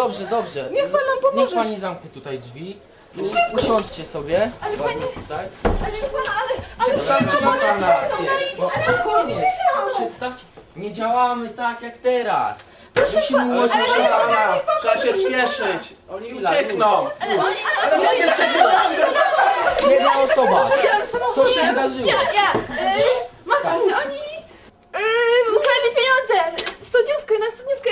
Dobrze, dobrze. Niech pan nam Niech pomoże. pani zamknie tutaj drzwi. U- Usiądźcie sobie. Ale panie- tutaj. Ale pana, ale... ale Przedstawcie nam ale- rację. No spokojnie. Przedstawcie. Nie działamy tak jak teraz. Musimy ułożyć Ale się. Pana, trzeba się spieszyć. Oni Chwila, uciekną. Ale te pieniądze! Jedna osoba. Samochód. Co się wydarzyło? Ja, ja. Yy, Macham się, oni... Yy, ukradli pieniądze! Studniówkę,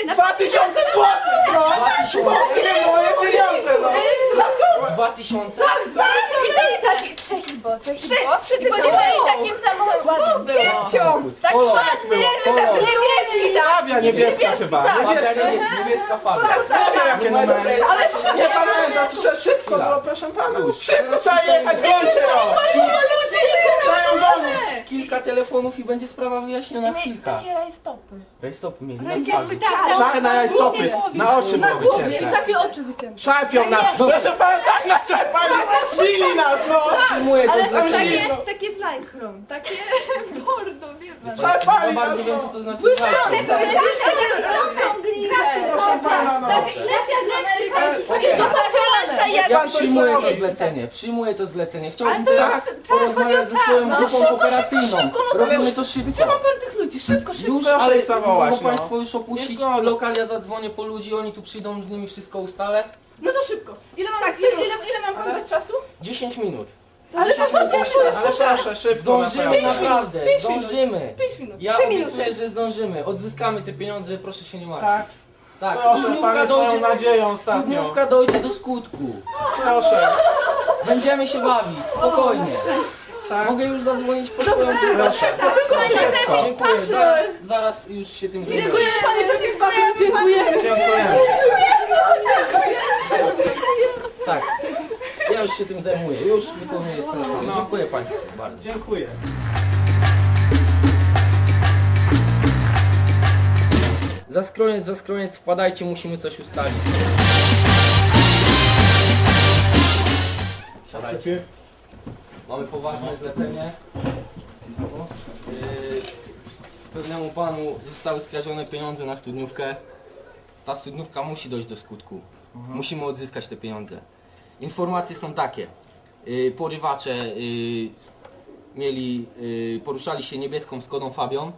na... Dwa tysiące złotych, no! Dwa tysiące. Nie moje pieniądze, no! Klasowe! Dwa tysiące? Tak, dwa tysiące! Tak, trzech i bo, trzech i bo. Trzy tysiące! takim samochodem. Ładny był. Samochód. Tak Kolor. ładny, niebieski, tak. Fabia niebieska chyba. tak. Niebieska. Niebieska farba. Nie wiem jakie Numer numery. Ale Nie pamiętam, że szybko było, proszę pana. Szybko trzeba jechać, bądźcie o! Przeją do mnie! Kilka telefonów i będzie sprawa wyjaśniona w kilka. Takie rajstopy. Rejstop mieli na twarzy. tak, Czarne na stopy, na oczy głowie i wycięte. takie oczy wycięte. Szarpią nas! Proszę pana, tak nas czerpali! Zwili nas, no! Przyjmuję to Ale zlecenie. takie, takie z lajkrą, takie bordo, wie pan. Za Szarpali bardzo nas, wiem co no! to znaczy walka. Rozciągliwe. Proszę pana, no! Ja przyjmuję to zlecenie, przyjmuję to zlecenie. Chciałbym to teraz jest- trzeba porozmawiać ze swoją czas. grupą No, szybko, operacyjną. szybko, szybko, no to Robimy to szybko. Gdzie ma pan tych ludzi? Szybko, szybko. Już, Proszę ale ich zawołać, mogą no. Państwo już opuścić Nie zgoda. lokal, ja zadzwonię po ludzi, oni tu przyjdą, z nimi wszystko ustalę. No to szybko. Ile mam, ile, ile, ile mam pan dać czasu? 10 minut. Ale to są dzieci, Ale proszę, szybko Zdążymy naprawdę. naprawdę, Pięć minut. zdążymy. 5 minut. Ja Trzy obiecuję, minuty. że zdążymy. Odzyskamy te pieniądze, proszę się nie Tak, martwić. Tak, proszę, pan studniówka jest moją dojdzie, nadzieją ostatnią. studniówka dojdzie do skutku. Proszę. Będziemy się bawić, spokojnie. Tak. Mogę już zadzwonić po swoją grupę. Proszę. Dziękuję, zaraz, zaraz już się tym zajmę. Dziękuję panie profesorze, dziękuję. Dziękujemy. Tak, ja już się tym zajmuję, już sprawę. No. Dziękuję Państwu bardzo. Dziękuję. Za skroniec, za skroniec, wpadajcie, musimy coś ustalić. Siadajcie. Mamy poważne zlecenie. Yy, Pewnemu panu zostały skradzione pieniądze na studniówkę. Ta studniówka musi dojść do skutku. Musimy odzyskać te pieniądze. Informacje są takie. Yy, Porywacze yy, mieli, yy, poruszali się niebieską Skodą Fabią.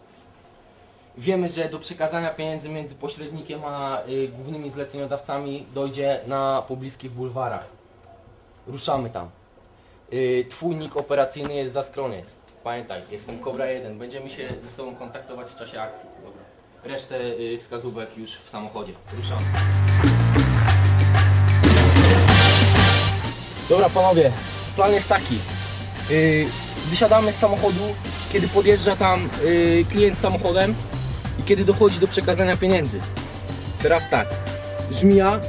Wiemy, że do przekazania pieniędzy między pośrednikiem a y, głównymi zleceniodawcami dojdzie na pobliskich bulwarach. Ruszamy tam. Y, twój nick operacyjny jest za skroniec. Pamiętaj, jestem Cobra 1. Będziemy się ze sobą kontaktować w czasie akcji. Dobra. Resztę y, wskazówek już w samochodzie. Ruszamy. Dobra panowie, plan jest taki. Y, wysiadamy z samochodu, kiedy podjeżdża tam y, klient z samochodem i kiedy dochodzi do przekazania pieniędzy. Teraz tak, żmija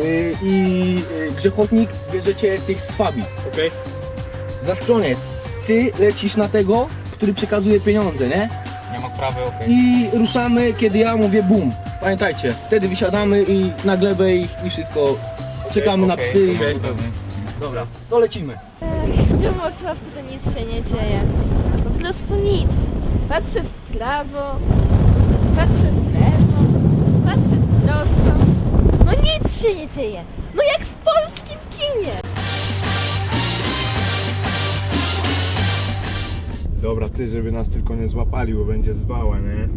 y, i y, grzechotnik bierzecie tych z Fabi, ok? Za skroniec, ty lecisz na tego, który przekazuje pieniądze, nie? Nie ma sprawy, okej. I ruszamy, kiedy ja mówię bum. Pamiętajcie, wtedy wysiadamy i na glebę i, i wszystko. Czekamy na psy i... okej. Dobra, to lecimy. W tym Wrocławku to nic się nie dzieje. Po prostu nic. Patrzę w prawo, patrzę w lewo, patrzę prosto. No nic się nie dzieje. No jak w polskim kinie. Dobra, ty, żeby nas tylko nie złapali, bo będzie zwała, nie?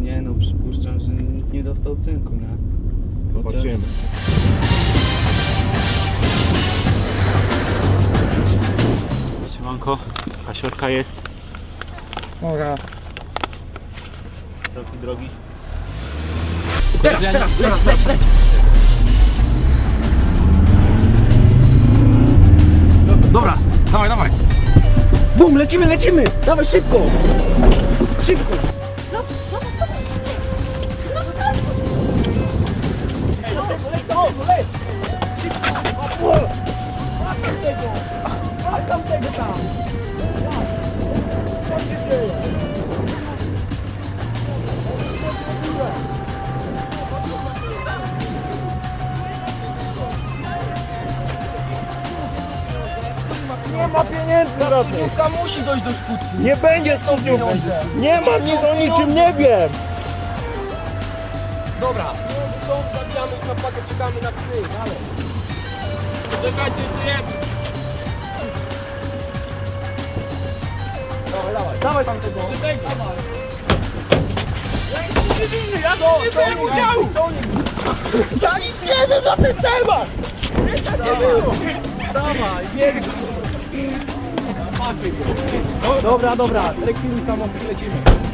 Nie no, przypuszczam, że nikt nie dostał cynku, nie? Chociaż- Zobaczymy. Siemanko, kasiorka jest. Dobra. Drogi, drogi. Teraz, teraz, leć, leć, leć. Dobra, dawaj, dawaj. Bum, lecimy, lecimy. Dawaj szybko. Szybko. Nie ma pieniędzy żadnych! Studniówka musi dojść do skutku. Nie będzie są studniówki! pieniądze? Nie ma Gdzie nic są o niczym, pieniądze? nie wiem! Dobra. Są, zabijamy ich na pakę, czekamy na psy, dalej. Czekajcie, jeszcze jedno. Dawaj, dawaj, dawaj tam tego. Dawaj. Ja nic nie co, nie byłem udziału! Ja nic nie wiem na ten temat! Nie było! Dawaj, jedź! Dobra, dobra, lekki samochód, lecimy.